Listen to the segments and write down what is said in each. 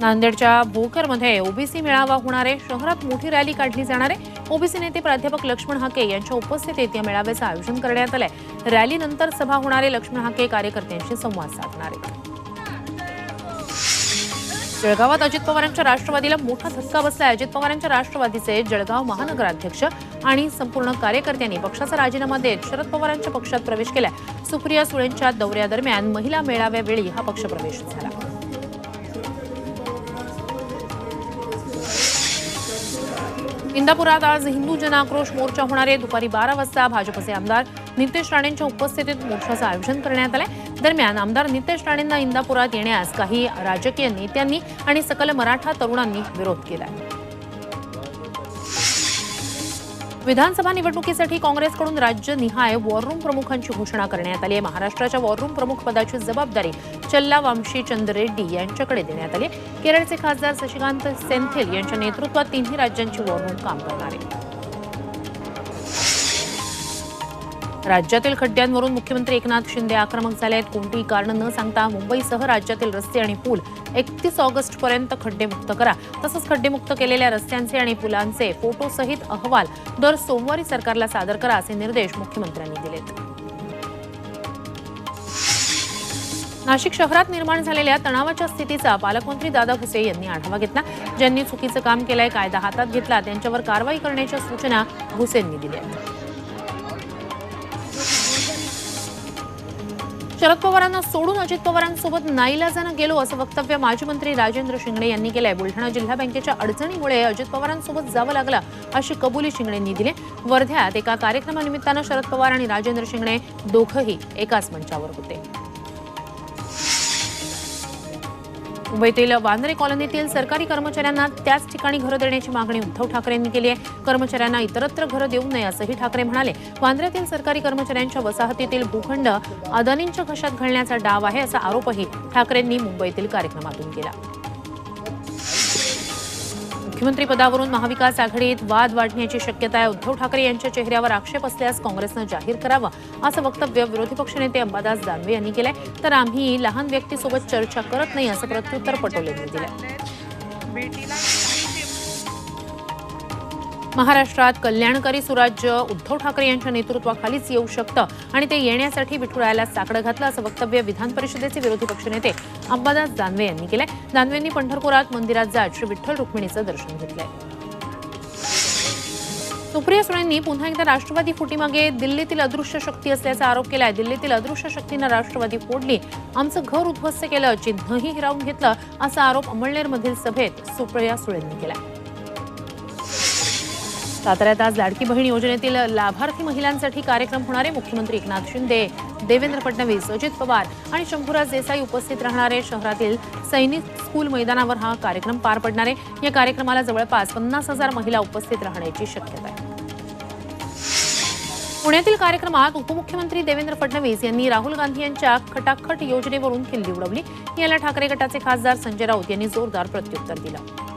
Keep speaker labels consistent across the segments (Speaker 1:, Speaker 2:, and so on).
Speaker 1: नांदेडच्या भोकरमध्ये ओबीसी मेळावा होणार आहे शहरात मोठी रॅली काढली जाणार आहे. ओबीसी नेते प्राध्यापक लक्ष्मण हाके यांच्या उपस्थितीत या मेळाव्याचं आयोजन करण्यात आलंय. रॅलीनंतर सभा होणारे लक्ष्मण हाके कार्यकर्त्यांशी संवाद साधणार. आहेत जळगावात अजित पवारांच्या राष्ट्रवादीला मोठा धक्का बसलाय. अजित पवारांच्या राष्ट्रवादीचे जळगाव महानगराध्यक्ष आणि संपूर्ण कार्यकर्त्यांनी पक्षाचा राजीनामा देत शरद पवारांच्या पक्षात प्रवेश केलाय. सुप्रिया सुळेंच्या दौऱ्यादरम्यान महिला मेळाव्यावेळी हा पक्षप्रवेश झाला. इंदापुरात आज हिंदू जनाक्रोश मोर्चा होणार आहे. दुपारी बारा वाजता भाजपचे आमदार नितेश राणेंच्या उपस्थितीत मोर्चाचं आयोजन करण्यात आलंय. दरम्यान आमदार नितेश राणेंना इंदापुरात येण्यास काही राजकीय नेत्यांनी आणि सकल मराठा तरुणांनी विरोध केलाय. विधानसभा निवडणुकीसाठी काँग्रेसकडून राज्यनिहाय वॉररूम प्रमुखांची घोषणा करण्यात आली आहे. महाराष्ट्राच्या वॉररूम प्रमुख पदाची जबाबदारी चल्ला वामशी चंद्रेड्डी यांच्याकडे देण्यात आली. केरळचे खासदार शशिकांत सेंथिल यांच्या नेतृत्वात तिन्ही राज्यांची वॉररूम काम करणार. आहे राज्यातील खड्ड्यांवरून मुख्यमंत्री एकनाथ शिंदे आक्रमक झाले आहेत. कोणतीही कारण न सांगता मुंबईसह राज्यातील रस्ते आणि पूल एकतीस ऑगस्ट पर्यंत खड्डेमुक्त करा. तसंच खड्डेमुक्त केलेल्या रस्त्यांचे आणि पुलांचे फोटोसहित अहवाल दर सोमवारी सरकारला सादर करा असे निर्देश मुख्यमंत्र्यांनी दिलेत. नाशिक शहरात निर्माण झालेल्या तणावाच्या स्थितीचा पालकमंत्री दादा भुसे यांनी आढावा घेतला. ज्यांनी चुकीचं काम केलंय कायदा हातात घेतला त्यांच्यावर कारवाई करण्याच्या सूचना भुसेंनी दिल्या. शरद पवारांना सोडून अजित पवारांसोबत नाईलाजानं गेलो असं वक्तव्य माजी मंत्री राजेंद्र शिंगणे यांनी केलंय. बुलढाणा जिल्हा बँकेच्या अडचणीमुळे अजित पवारांसोबत जावं लागलं अशी कबुली शिंगणेंनी दिली. वर्ध्यात एका कार्यक्रमानिमित्तानं शरद पवार आणि राजेंद्र शिंगणे दोघंही एकाच मंचावर होते. मुंबईतील वांद्रे कॉलनीतील सरकारी कर्मचाऱ्यांना त्याच ठिकाणी घरं देण्याची मागणी उद्धव ठाकरेंनी केली आहे. कर्मचाऱ्यांना इतरत्र घरं देऊ नये असंही ठाकरे म्हणाले. वांद्र्यातील सरकारी कर्मचाऱ्यांच्या वसाहतीतील भूखंड अदानींच्या घशात घालण्याचा डाव आहे असा आरोपही ठाकरेंनी मुंबईतील कार्यक्रमातून केला. मुख्यमंत्री पदावरून महाविकास आघाडीत वाद वाढण्याची शक्यता आहे. उद्धव ठाकरे यांच्या चेहऱ्यावर आक्षेप असल्यास काँग्रेसनं जाहीर करावं असं वक्तव्य विरोधी पक्षनेते अंबादास दानवे यांनी केलंय. तर आम्ही लहान व्यक्तीसोबत चर्चा करत नाही असं प्रत्युत्तर पटोलेंनी दिलं महाराष्ट्रात कल्याणकारी सुराज्य उद्धव ठाकरे यांच्या नेतृत्वाखालीच येऊ शकतं आणि ते येण्यासाठी विठुरायाला साकडं घातलं असं वक्तव्य विधान परिषदेचे विरोधी पक्षनेते अंबादास दानवे यांनी केलंय. दानवेंनी पंढरपुरात मंदिरात जात श्री विठ्ठल रुक्मिणीचं दर्शन घेतलंय. सुप्रिया सुळेंनी पुन्हा एकदा राष्ट्रवादी फुटीमागे दिल्लीतील अदृश्य शक्ती असल्याचा आरोप केलाय. दिल्लीतील अदृश्य शक्तीनं राष्ट्रवादी फोडली. आमचं घर उद्ध्वस्त केलं. चिन्हही हिरावून घेतलं असा आरोप अमळनेरमधील सभेत सुप्रिया सुळेंनी केलाय. साताऱ्यात आज लाडकी बहीण योजनेतील लाभार्थी महिलांसाठी कार्यक्रम होणारे मुख्यमंत्री एकनाथ शिंदे देवेंद्र फडणवीस अजित पवार आणि शंभूराज देसाई उपस्थित राहणारे शहरातील सैनिक स्कूल मैदानावर हा कार्यक्रम पार पडणार आहे. या कार्यक्रमाला जवळपास पन्नास हजार महिला उपस्थित राहण्याची शक्यता आहे. पुण्यातील कार्यक्रमात उपमुख्यमंत्री देवेंद्र फडणवीस यांनी राहुल गांधी यांच्या खटाखट योजनेवरून खिल्ली उडवली. याला ठाकरे गटाचे खासदार संजय राऊत यांनी जोरदार प्रत्युत्तर दिलं.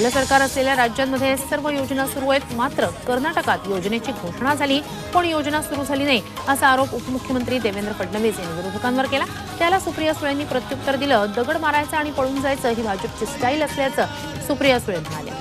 Speaker 1: आपलं सरकार असलेल्या राज्यांमध्ये सर्व योजना सुरू आहेत. मात्र कर्नाटकात योजनेची घोषणा झाली. पण योजना सुरू झाली नाही असा आरोप उपमुख्यमंत्री देवेंद्र फडणवीस यांनी विरोधकांवर केला. त्याला सुप्रिया सुळेंनी प्रत्युत्तर दिलं. दगड मारायचं आणि पळून जायचं ही भाजपची स्टाईल असल्याचं सुप्रिया सुळे म्हणाल्या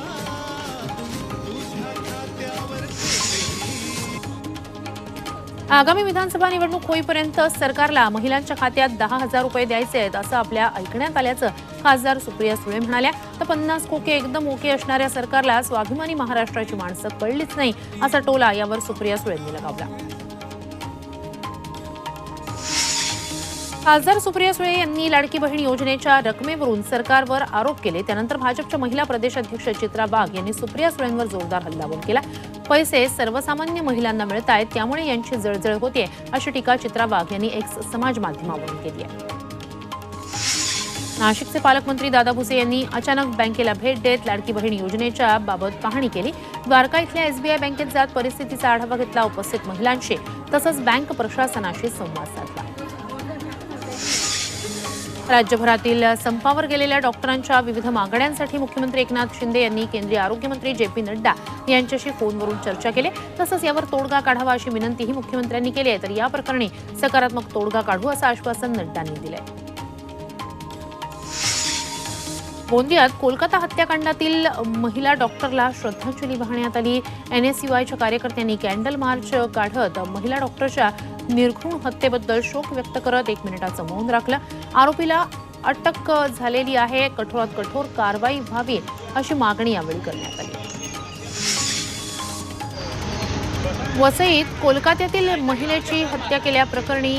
Speaker 1: आगामी विधानसभा निवडणूक होईपर्यंत सरकारला महिलांच्या खात्यात दहा हजार रुपये द्यायचे आहेत असं आपल्या ऐकण्यात आल्याचं खासदार सुप्रिया सुळे म्हणाल्या तर पन्नास खोके एकदम ओके असणाऱ्या सरकारला स्वाभिमानी महाराष्ट्राची माणसं कळलीच नाही असा टोला यावर सुप्रिया सुळेंनी लगावला. खासदार सुप्रिया सुळे यांनी लाडकी बहीण योजनेच्या रकमेवरून सरकारवर आरोप केले. त्यानंतर भाजपच्या महिला प्रदेशाध्यक्ष चित्रा बाग यांनी सुप्रिया सुळेंवर जोरदार हल्लाबोल केला. पैसे सर्वसामान्य महिलांना मिळत आहेत त्यामुळे यांची जळजळ होते अशी टीका चित्रा बाग यांनी एक्स समाज माध्यमावरून केली आहे. नाशिकचे पालकमंत्री दादा भुसे यांनी अचानक बँकेला भेट देत लाडकी बहीण योजनेच्या बाबत पाहणी केली. द्वारका इथल्या एसबीआय बँकेत जात परिस्थितीचा आढावा घेतला उपस्थित महिलांशी तसंच बँक प्रशासनाशी संवाद साधला. राज्यभरातील संपावर गेलेल्या डॉक्टरांच्या विविध मागण्यांसाठी मुख्यमंत्री एकनाथ शिंदे यांनी केंद्रीय आरोग्यमंत्री जे पी नड्डा यांच्याशी फोनवरून चर्चा केली. तसंच यावर तोडगा काढावा अशी विनंतीही मुख्यमंत्र्यांनी केली आहे. तर या प्रकरणी सकारात्मक तोडगा काढू असं आश्वासन नड्डांनी दिलंय. गोंदियात कोलकाता हत्याकांडातील महिला डॉक्टरला श्रद्धांजली वाहण्यात आली. एन एस च्या कार्यकर्त्यांनी कॅन्डल मार्च काढत महिला डॉक्टरच्या निर्घृण हत्येबद्दल शोक व्यक्त करत एक मिनिटाचं मौन राखलं. आरोपीला अटक झालेली आहे. कठोरात कठोर कारवाई व्हावी अशी मागणी यावेळी करण्यात आली. वसईत कोलकात्यातील महिलेची हत्या केल्याप्रकरणी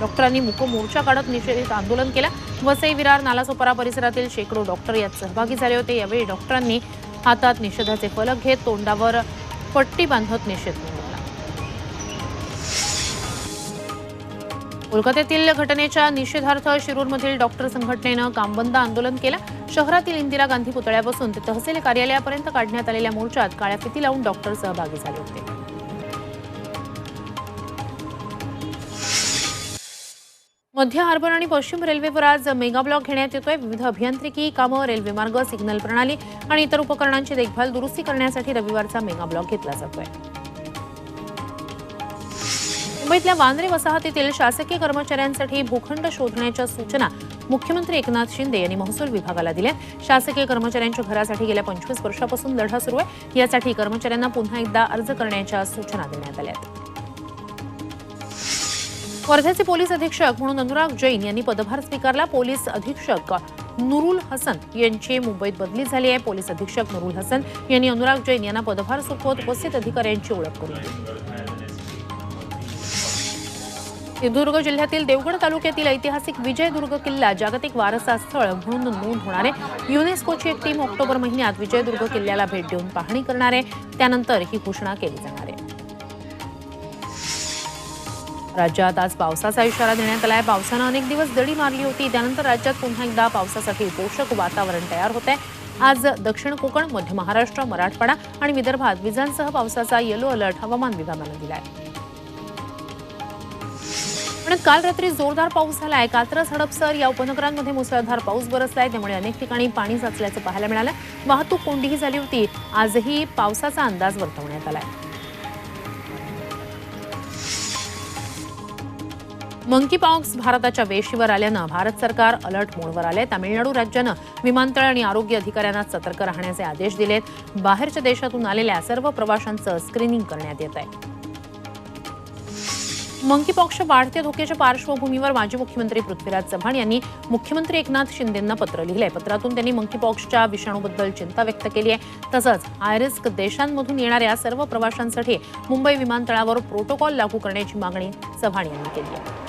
Speaker 1: डॉक्टरांनी मुक मोर्चा काढत निषेधित आंदोलन केलं. वसई विरार नालासोपारा परिसरातील शेकडो डॉक्टर यात सहभागी झाले होते. यावेळी डॉक्टरांनी हातात निषेधाचे फलक घेत तोंडावर पट्टी बांधत निषेध नोंदवला. कोलकात्यातील घटनेच्या निषेधार्थ शिरूरमधील डॉक्टर संघटनेनं कामबंद आंदोलन केलं. शहरातील इंदिरा गांधी पुतळ्यापासून ते तहसील कार्यालयापर्यंत काढण्यात आलेल्या मोर्चात काळ्या फिती लावून डॉक्टर सहभागी झाले होते. मध्य हार्बर आणि पश्चिम रेल्वेवर आज मेगा ब्लॉक घेण्यात येतोय. विविध अभियांत्रिकी कामं रेल्वे मार्ग सिग्नल प्रणाली आणि इतर उपकरणांची देखभाल दुरुस्ती करण्यासाठी रविवारचा मेगा ब्लॉक घेतला जातोय. मुंबईतल्या वांद्रे वसाहतीतील शासकीय कर्मचाऱ्यांसाठी भूखंड शोधण्याच्या सूचना मुख्यमंत्री एकनाथ शिंदे यांनी महसूल विभागाला दिल्या. शासकीय कर्मचाऱ्यांच्या घरासाठी गेल्या पंचवीस वर्षापासून लढा सुरू आहे. यासाठी कर्मचाऱ्यांना पुन्हा एकदा अर्ज करण्याच्या सूचना देण्यात आल्या आहेत. वर्ध्याचे पोलीस अधीक्षक म्हणून अनुराग जैन यांनी पदभार स्वीकारला. पोलीस अधीक्षक नुरुल हसन यांची मुंबईत बदली झाली आहे. पोलीस अधीक्षक नुरुल हसन यांनी अनुराग जैन यांना पदभार सोपवत उपस्थित अधिकाऱ्यांची ओळख करून दिली. सिंधुदुर्ग जिल्ह्यातील देवगड तालुक्यातील ऐतिहासिक विजयदुर्ग किल्ला जागतिक वारसा स्थळ म्हणून नोंद होणार आहे. युनेस्कोची एक टीम ऑक्टोबर महिन्यात विजयदुर्ग किल्ल्याला भेट देऊन पाहणी करणार आहे. त्यानंतर ही घोषणा केली जाणार आहे. राज्यात आज पावसाचा इशारा देण्यात आला आहे पावसानं अनेक दिवस दडी मारली होती. त्यानंतर राज्यात पुन्हा एकदा पावसासाठी पोषक वातावरण तयार होत आहे आज दक्षिण कोकण मध्य महाराष्ट्र मराठवाडा आणि विदर्भात विजांसह पावसाचा येलो अलर्ट हवामान विभागानं दिला आहे पण काल रात्री जोरदार पाऊस झाला आहे कात्रज हडपसर या उपनगरांमध्ये मुसळधार पाऊस बरसलाय. त्यामुळे अनेक ठिकाणी पाणी साचल्याचं पाहायला मिळालं. वाहतूक कोंडीही झाली होती. आजही पावसाचा अंदाज वर्तवण्यात आला आहे मंकी पॉक्स भारताच्या वेशीवर आल्यानं भारत सरकार अलर्ट मोडवर आले तामिळनाडू राज्यानं विमानतळ आणि आरोग्य अधिकाऱ्यांना सतर्क राहण्याचे आदेश दिलेत. बाहेरच्या देशातून आलेल्या सर्व प्रवाशांचं स्क्रीनिंग करण्यात येत आहे मंकीपॉक्सच्या वाढत्या धोक्याच्या पार्श्वभूमीवर माजी मुख्यमंत्री पृथ्वीराज चव्हाण यांनी मुख्यमंत्री एकनाथ शिंदेंना पत्र लिहिलंय. पत्रातून त्यांनी मंकीपॉक्सच्या विषाणूबद्दल चिंता व्यक्त केली आहे. तसंच आयरिस्क देशांमधून येणाऱ्या सर्व प्रवाशांसाठी मुंबई विमानतळावर प्रोटोकॉल लागू करण्याची मागणी चव्हाण यांनी केली आहे.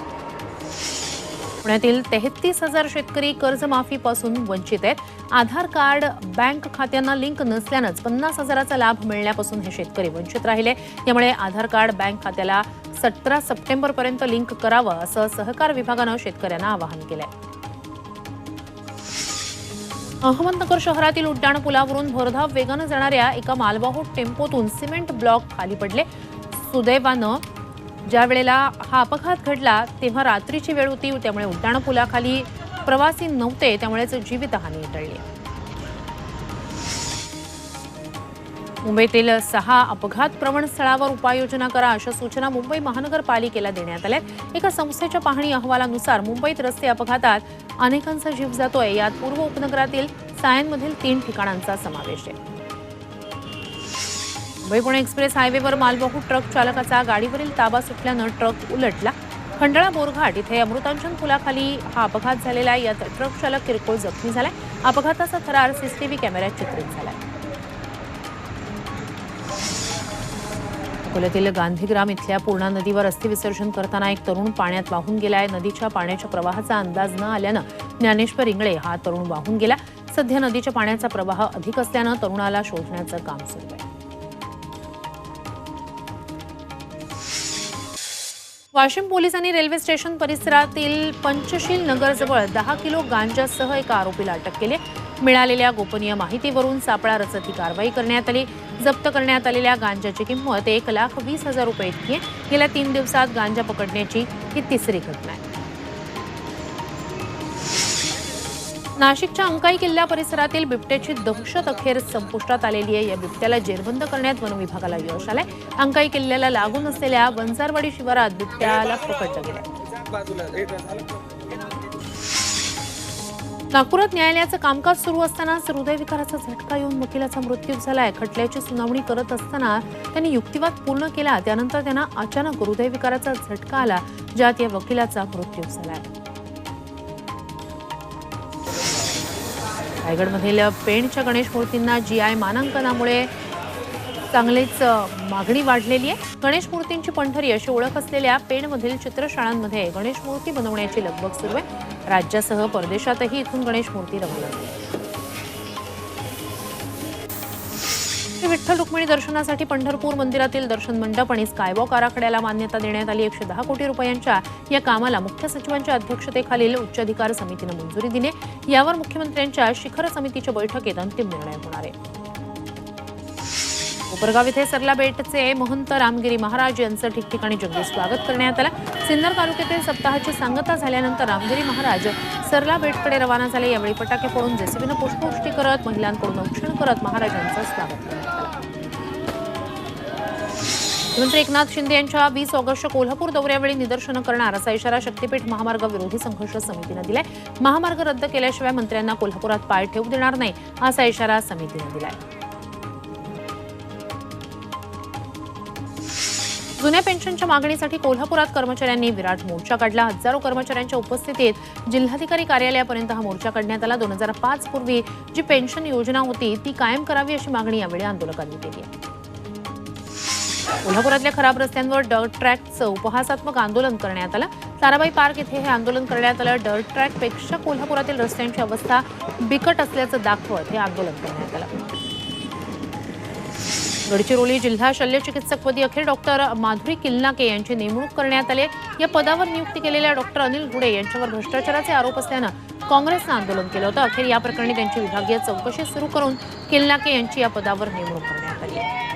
Speaker 1: पुण्यातील तेहतीस हजार शेतकरी कर्जमाफीपासून वंचित आहेत. आधार कार्ड बँक खात्यांना लिंक नसल्यानंच पन्नास हजाराचा लाभ मिळण्यापासून हे शेतकरी वंचित राहिले. यामुळे आधार कार्ड बँक खात्याला सतरा सप्टेंबरपर्यंत लिंक करावं असं सहकार विभागानं शेतकऱ्यांना आवाहन केलंय. अहमदनगर शहरातील उड्डाण पुलावरून भरधाव वेगानं जाणाऱ्या एका मालवाहू टेम्पोतून सिमेंट ब्लॉक खाली पडले. सुदैवानं ज्या वेळेला हा अपघात घडला तेव्हा रात्रीची वेळ होती त्यामुळे उड्डाण पुलाखाली प्रवासी नव्हते त्यामुळेच जीवितहानी टळली. मुंबईतील सहा अपघात प्रवण स्थळावर उपाययोजना करा अशा सूचना मुंबई महानगरपालिकेला देण्यात आल्या एका संस्थेच्या पाहणी अहवालानुसार मुंबईत रस्ते अपघातात अनेकांचा जीव जातोय. यात पूर्व उपनगरातील सायनमधील तीन ठिकाणांचा समावेश आहे. मुंबई पुणे एक्सप्रेस हायवेवर मालवाहू ट्रक चालकाचा गाडीवरील ताबा सुटल्यानं ट्रक उलटला. खंडाळा बोरघाट इथे अमृतांचन पुलाखाली हा अपघात झालेला आहे. यात ट्रक चालक किरकोळ जखमी झालाय. अपघाताचा थरार सीसीटीव्ही कॅमेऱ्यात चित्रित झालाय. अकोल्यातील गांधीग्राम इथल्या पूर्णा नदीवर अस्थिविसर्जन करताना एक तरुण पाण्यात वाहून गेलाय. नदीच्या पाण्याच्या प्रवाहाचा अंदाज न आल्यानं ज्ञानेश्वर इंगळे हा तरुण वाहून गेला. सध्या नदीच्या पाण्याचा प्रवाह अधिक असल्यानं तरुणाला शोधण्याचं काम सुरू आहे. वाशिम पोलिसांनी रेल्वे स्टेशन परिसरातील पंचशील नगरजवळ दहा किलो गांजासह एका आरोपीला अटक केली मिळालेल्या गोपनीय माहितीवरून सापळा रचत ही कारवाई करण्यात आली. जप्त करण्यात आलेल्या गांजाची किंमत एक लाख वीस हजार रुपये इतकी आहे. गेल्या तीन दिवसात गांजा पकडण्याची ही तिसरी घटना आहे. नाशिकच्या अंकाई किल्ला परिसरातील बिबट्याची दहशत अखेर संपुष्टात आलेली आहे. या बिबट्याला जेरबंद करण्यात वन विभागाला यश आलंय. अंकाई किल्ल्याला लागून असलेल्या वंजारवाडी शिवारात बिबट्याला पकडलं गेलं नागपुरात न्यायालयाचं कामकाज सुरू असतानाच हृदयविकाराचा झटका येऊन वकिलाचा मृत्यू झालाय. खटल्याची सुनावणी करत असताना त्यांनी युक्तिवाद पूर्ण केला. त्यानंतर त्यांना अचानक हृदयविकाराचा झटका आला ज्यात या वकिलाचा मृत्यू झालाय. रायगडमधील पेणच्या गणेश मूर्तींना जी आय मानांकनामुळे चांगलीच मागणी वाढलेली आहे. गणेश मूर्तींची पंढरी अशी ओळख असलेल्या पेणमधील चित्रशाळांमध्ये गणेश मूर्ती बनवण्याची लगबग सुरू आहे. राज्यासह परदेशातही इथून गणेश मूर्ती रवाना श्री विठ्ठल रुक्मिणी दर्शनासाठी पंढरपूर मंदिरातील दर्शन मंडप आणि स्कायवॉक आराखड्याला मान्यता देण्यात आली. एकशे दहा कोटी रुपयांच्या या कामाला मुख्य सचिवांच्या अध्यक्षतेखालील उच्चाधिकार समितीनं मंजुरी दिली. यावर मुख्यमंत्र्यांच्या शिखर समितीच्या बैठकीत अंतिम निर्णय होणार आहे. कोपरगाव इथे सरला बेटचे महंत रामगिरी महाराज यांचं ठिकठिकाणी जंगी स्वागत करण्यात आलं. सिन्नर तालुक्यातील सप्ताहाची सांगता झाल्यानंतर रामगिरी महाराज सरला बेटकडे रवाना झाले. यावेळी फटाके फोडून जेसीबीनं पुष्पवृष्टी करत महिलांकडून औक्षण करत महाराजांचं स्वागत करण्यात आलं. मुख्यमंत्री एकनाथ शिंदे यांच्या वीस ऑगस्ट कोल्हापूर दौऱ्यावेळी निदर्शनं करणार असा इशारा शक्तीपीठ महामार्ग विरोधी संघर्ष समितीनं दिलाय. महामार्ग रद्द केल्याशिवाय मंत्र्यांना कोल्हापुरात पाय ठेवू देणार नाही असा इशारा समितीनं दिलाय. जुन्या पेन्शनच्या मागणीसाठी कोल्हापुरात कर्मचाऱ्यांनी विराट मोर्चा काढला. हजारो कर्मचाऱ्यांच्या उपस्थितीत जिल्हाधिकारी कार्यालयापर्यंत हा मोर्चा काढण्यात आला. दोन हजार पाच पूर्वी जी पेन्शन योजना होती ती कायम करावी अशी मागणी यावेळी आंदोलकांनी केली. आहे कोल्हापुरातल्या खराब रस्त्यांवर डर्ट ट्रॅकचं उपहासात्मक आंदोलन करण्यात आलं. ताराबाई पार्क इथे हे आंदोलन करण्यात आलं. डर्ट ट्रॅकपेक्षा कोल्हापुरातील रस्त्यांची अवस्था बिकट असल्याचं दाखवत हे आंदोलन करण्यात आलं. गडचिरोली जिल्हा शल्यचिकित्सकपदी अखेर डॉक्टर माधुरी किल्नाके यांची नेमणूक करण्यात आली या पदावर नियुक्ती केलेल्या डॉक्टर अनिल गुडे यांच्यावर भ्रष्टाचाराचे आरोप असल्यानं काँग्रेसनं आंदोलन केलं होतं. अखेर या प्रकरणी त्यांची विभागीय चौकशी सुरू करून किल्नाके यांची या पदावर नेमणूक करण्यात आली आहे.